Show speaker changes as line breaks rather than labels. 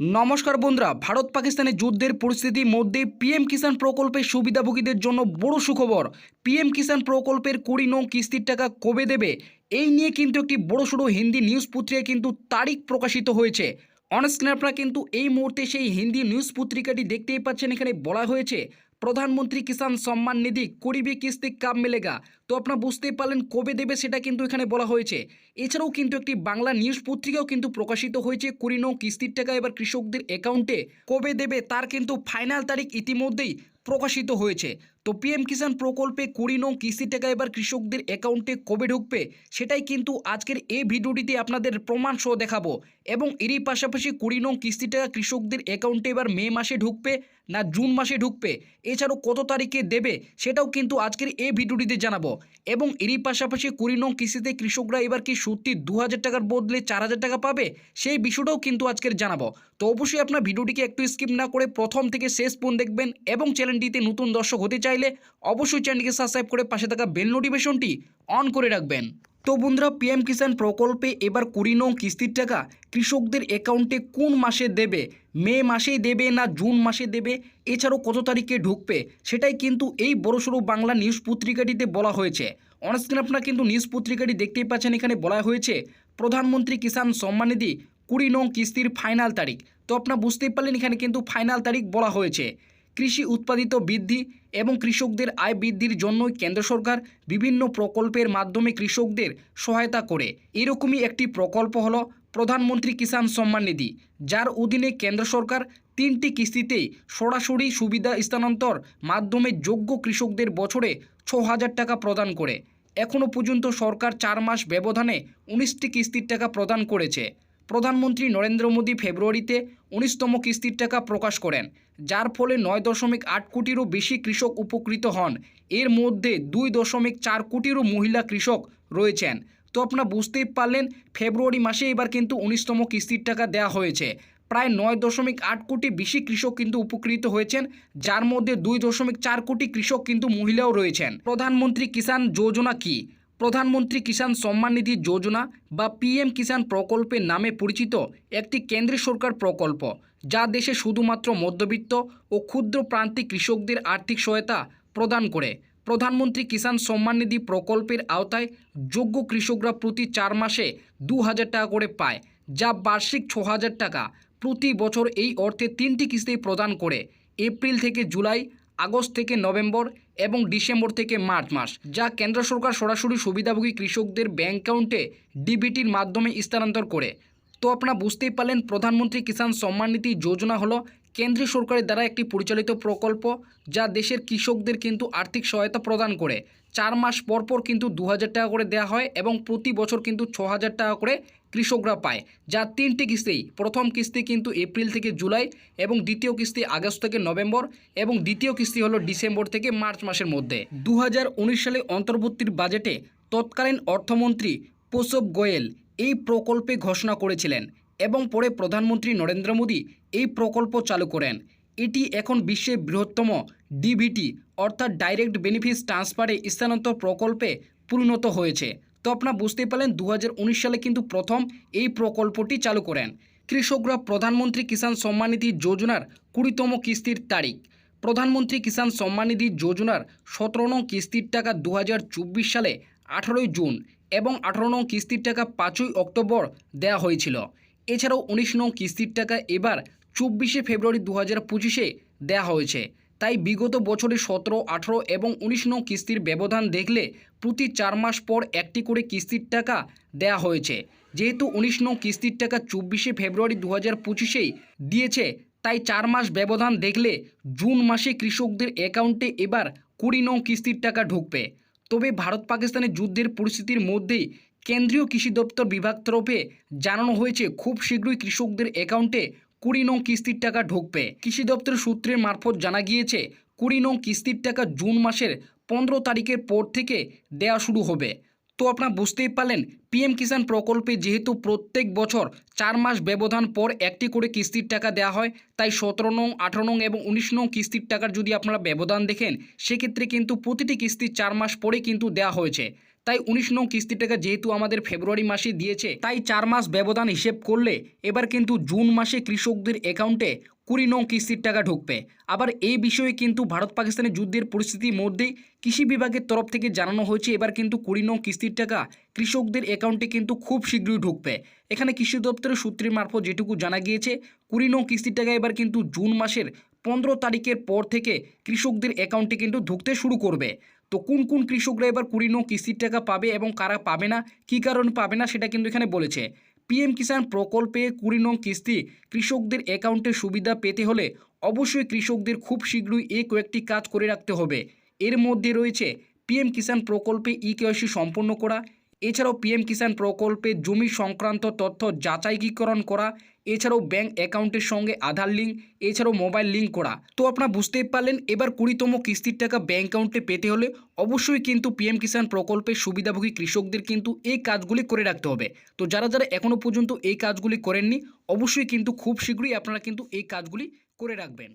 নমস্কার বন্ধুরা, ভারত পাকিস্তানে যুদ্ধের পরিস্থিতির মধ্যে পিএম কিষাণ প্রকল্পের সুবিধাভোগীদের জন্য বড় সুখবর। পিএম কিষাণ প্রকল্পের কুড়ি নং কিস্তির টাকা কবে দেবে? এই নিয়ে কিন্তু একটি বড় সড়ো হিন্দি নিউজ পত্রিকায় কিন্তু তারিখ প্রকাশিত হয়েছে। অনস্ক্রিন কিন্তু এই মুহূর্তে সেই হিন্দি নিউজ পত্রিকাটি দেখতেই পাচ্ছেন, এখানে বলা হয়েছে প্রধানমন্ত্রী কিষাণ সম্মান নিধি কুড়িবি কিস্তি কাম মেলেগা। তো আপনারা বুঝতেই পারলেন কবে দেবে সেটা কিন্তু এখানে বলা হয়েছে। এছাড়াও কিন্তু একটি বাংলা নিউজ পত্রিকাও কিন্তু প্রকাশিত হয়েছে কুড়ি নৌ কিস্তির টাকা এবার কৃষকদের অ্যাকাউন্টে কবে দেবে তার কিন্তু ফাইনাল তারিখ ইতিমধ্যেই প্রকাশিত হয়েছে। তো পিএম কিষাণ প্রকল্পে কুড়ি নং কিস্তির টাকা এবার কৃষকদের অ্যাকাউন্টে কবে ঢুকবে, সেটাই কিন্তু আজকের এই ভিডিওটিতে আপনাদের প্রমাণ সহ দেখাবো। এবং এরই পাশাপাশি কুড়ি নং কিস্তি টাকা কৃষকদের অ্যাকাউন্টে এবার মে মাসে ঢুকবে না জুন মাসে ঢুকবে, এছাড়াও কত তারিখে দেবে, সেটাও কিন্তু আজকের এই ভিডিওটিতে জানাব। এবং এরই পাশাপাশি কুড়ি নং কিস্তিতে কৃষকরা এবার কি সত্যি দু হাজার টাকার বদলে চার হাজার টাকা পাবে, সেই বিষয়টাও কিন্তু আজকের জানাব। তো অবশ্যই আপনার ভিডিওটিকে একটু স্কিপ না করে প্রথম থেকে শেষ পর্যন্ত দেখবেন এবং চ্যানেলটিতে নতুন দর্শক হতে চাইলে অবশ্যই চ্যানেলটিকে সাবস্ক্রাইব করে পাশে থাকা বেল নোটিফিকেশনটি অন করে রাখবেন। তো বন্ধুরা পিএম কিষাণ প্রকল্পে এবার কুড়ি নং কিস্তির টাকা কৃষকদের অ্যাকাউন্টে কোন মাসে দেবে? মে মাসেই দেবে না জুন মাসে দেবে? এছাড়াও কত তারিখে ঢুকবে? সেটাই কিন্তু এই বড়সড় বাংলা নিউজ পত্রিকাটিতে বলা হয়েছে। অনস্ক্রিন আপনারা কিন্তু নিউজ পত্রিকাটি দেখতেই পাচ্ছেন, এখানে বলা হয়েছে, প্রধানমন্ত্রী কিষাণ সম্মান নিধি কুড়ি নং কিস্তির ফাইনাল তারিখ। তো আপনারা বুঝতেই পারলেন, এখানে কিন্তু ফাইনাল তারিখ বলা হয়েছে। কৃষি উৎপাদিত বৃদ্ধি এবং কৃষকদের আয় বৃদ্ধির জন্যই কেন্দ্র সরকার বিভিন্ন প্রকল্পের মাধ্যমে কৃষকদের সহায়তা করে। এরকমই একটি প্রকল্প হলো প্রধানমন্ত্রী কিষাণ সম্মান নিধি, যার অধীনে কেন্দ্র সরকার তিনটি কিস্তিতেই সরাসরি সুবিধা স্থানান্তর মাধ্যমে যোগ্য কৃষকদের বছরে ছ হাজার টাকা প্রদান করে। এখনও পর্যন্ত সরকার চার মাস ব্যবধানে উনিশটি কিস্তির টাকা প্রদান করেছে। প্রধানমন্ত্রী নরেন্দ্র মোদী ফেব্রুয়ারিতে উনিশতম কিস্তির টাকা প্রকাশ করেন, যার ফলে নয় দশমিক আট কোটিরও বেশি কৃষক উপকৃত হন। এর মধ্যে দুই দশমিক চার কোটিরও মহিলা কৃষক রয়েছেন। তো আপনারা বুঝতেই পারলেন, ফেব্রুয়ারি মাসে এবার কিন্তু উনিশতম কিস্তির টাকা দেওয়া হয়েছে। প্রায় নয় দশমিক আট কোটি বেশি কৃষক কিন্তু উপকৃত হয়েছেন, যার মধ্যে দুই দশমিক চার কোটি কৃষক কিন্তু মহিলাও রয়েছেন। প্রধানমন্ত্রী কিষাণ যোজনা কি? প্রধানমন্ত্রী কিষাণ সম্মান নিধি যোজনা বা পিএম কিষাণ প্রকল্পের নামে পরিচিত একটি কেন্দ্রীয় সরকার প্রকল্প, যা দেশে শুধুমাত্র মধ্যবিত্ত ও ক্ষুদ্র প্রান্তিক কৃষকদের আর্থিক সহায়তা প্রদান করে। প্রধানমন্ত্রী কিষাণ সম্মান নিধি প্রকল্পের আওতায় যোগ্য কৃষকরা প্রতি চার মাসে দু হাজার টাকা করে পায়, যা বার্ষিক ছ হাজার টাকা। প্রতি বছর এই অর্থে তিনটি কিস্তি প্রদান করে। এপ্রিল থেকে জুলাই আগস্ট থেকে নভেম্বর এবং ডিসেম্বর থেকে মার্চ মাস, যা কেন্দ্র সরকার সরাসরি সুবিধাভোগী কৃষকদের ব্যাংক অ্যাকাউন্টে ডিবিটির মাধ্যমে স্থানান্তর করে। তো আপনারা বুঝতেই পারলেন, প্রধানমন্ত্রী কিষাণ সম্মান নিধি যোজনা হলো কেন্দ্রীয় সরকারের দ্বারা একটি পরিচালিত প্রকল্প, যা দেশের কৃষকদের কিন্তু আর্থিক সহায়তা প্রদান করে। চার মাস পর পর কিন্তু দু হাজার টাকা করে দেওয়া হয় এবং প্রতি বছর কিন্তু ছ টাকা করে কৃষকরা পায়, যা তিনটি কিস্তি। প্রথম কিস্তি কিন্তু এপ্রিল থেকে জুলাই এবং দ্বিতীয় কিস্তি আগস্ট থেকে নভেম্বর এবং দ্বিতীয় কিস্তি হলো ডিসেম্বর থেকে মার্চ মাসের মধ্যে। দু হাজার উনিশ সালে অন্তর্বর্তীর বাজেটে তৎকালীন অর্থমন্ত্রী প্রসব গোয়েল এই প্রকল্পে ঘোষণা করেছিলেন এবং পরে প্রধানমন্ত্রী নরেন্দ্র মোদী এই প্রকল্প চালু করেন। এটি এখন বিশ্বের বৃহত্তম ডিভিটি, অর্থাৎ ডাইরেক্ট বেনিফিট ট্রান্সফারে স্থানান্তর প্রকল্পে পরিণত হয়েছে। তো আপনারা বুঝতেই পারলেন দু হাজার উনিশ সালে কিন্তু প্রথম এই প্রকল্পটি চালু করেন। কৃষকরা প্রধানমন্ত্রী কিষাণ সম্মান নিধি যোজনার কুড়িতম কিস্তির তারিখ। প্রধানমন্ত্রী কিষাণ সম্মান নিধি যোজনার সতেরো নং কিস্তির টাকা দু হাজার চব্বিশ সালে আঠারোই জুন এবং আঠারো নং কিস্তির টাকা পাঁচই অক্টোবর দেওয়া হয়েছিল। এছাড়াও উনিশ নং কিস্তির টাকা এবার চব্বিশে ফেব্রুয়ারি দু হাজার পঁচিশে দেওয়া হয়েছে। তাই বিগত বছরে সতেরো, আঠেরো এবং উনিশ নং কিস্তির ব্যবধান দেখলে প্রতি চার মাস পর একটি করে কিস্তির টাকা দেওয়া হয়েছে। যেহেতু উনিশ নং কিস্তির টাকা চব্বিশে ফেব্রুয়ারি দু হাজার পঁচিশেই দিয়েছে, তাই চার মাস ব্যবধান দেখলে জুন মাসে কৃষকদের অ্যাকাউন্টে এবার কুড়ি নং কিস্তির টাকা ঢুকবে। তবে ভারত পাকিস্তানের যুদ্ধের পরিস্থিতির মধ্যেই কেন্দ্রীয় কৃষি দপ্তর বিভাগ তরফে জানানো হয়েছে, খুব শীঘ্রই কৃষকদের অ্যাকাউন্টে কুড়ি নং কিস্তির টাকা ঢুকবে। কৃষি দপ্তর সূত্রের মারফত জানা গিয়েছে, কুড়ি নং কিস্তির টাকা জুন মাসের পনেরো তারিখের পর থেকে দেওয়া শুরু হবে। তো আপনারা বুঝতেই পারলেন, পিএম কিষাণ প্রকল্পে যেহেতু প্রত্যেক বছর চার মাস ব্যবধান পর একটি করে কিস্তির টাকা দেওয়া হয়, তাই সতেরো নং, আঠারো নং এবং উনিশ নং কিস্তির টাকার যদি আপনারা ব্যবধান দেখেন, সেক্ষেত্রে কিন্তু প্রতিটি কিস্তি চার মাস পরে কিন্তু দেওয়া হয়েছে। তাই উনিশ নং কিস্তির টাকা যেহেতু আমাদের ফেব্রুয়ারি মাসে দিয়েছে, তাই চার মাস ব্যবধান হিসেব করলে এবার কিন্তু জুন মাসে কৃষকদের অ্যাকাউন্টে কুড়ি নং কিস্তির টাকা ঢুকবে। আবার এই বিষয়ে কিন্তু ভারত পাকিস্তানের যুদ্ধের পরিস্থিতির মধ্যেই কৃষি বিভাগের তরফ থেকে জানানো হয়েছে, এবার কিন্তু কুড়ি নং কিস্তির টাকা কৃষকদের অ্যাকাউন্টে কিন্তু খুব শীঘ্রই ঢুকবে। এখানে কৃষি দপ্তরের সূত্রের মারফত যেটুকু জানা গিয়েছে, কুড়ি নং কিস্তির টাকা এবার কিন্তু জুন মাসের পনেরো তারিখের পর থেকে কৃষকদের অ্যাকাউন্টে কিন্তু ঢুকতে শুরু করবে। তো কোন কোন কৃষকরা এবার কুড়ি নং কিস্তির টাকা পাবে এবং কারা পাবে না, কী কারণে পাবে না সেটা কিন্তু এখানে বলেছে। পিএম কিষাণ প্রকল্পে কুড়ি নং কিস্তি কৃষকদের অ্যাকাউন্টে সুবিধা পেতে হলে অবশ্যই কৃষকদের খুব শীঘ্রই এ কয়েকটি কাজ করে রাখতে হবে। এর মধ্যে রয়েছে পিএম কিষাণ প্রকল্পে ই কেওয়াইসি সম্পন্ন করা, এছাড়াও পিএম কিষাণ প্রকল্পে জমি সংক্রান্ত তথ্য যাচাইকীকরণ করা এছাড়াও ব্যাঙ্ক অ্যাকাউন্টের সঙ্গে আধার লিঙ্ক এছাড়াও মোবাইল লিঙ্ক করা। তো আপনারা বুঝতেই পারলেন, এবার কুড়িতম কিস্তির টাকা ব্যাঙ্ক অ্যাকাউন্টে পেতে হলে অবশ্যই কিন্তু পিএম কিষাণ প্রকল্পের সুবিধাভোগী কৃষকদের কিন্তু এই কাজগুলি করে রাখতে হবে। তো যারা যারা এখনও পর্যন্ত এই কাজগুলি করেননি, অবশ্যই কিন্তু খুব শীঘ্রই আপনারা কিন্তু এই কাজগুলি করে রাখবেন।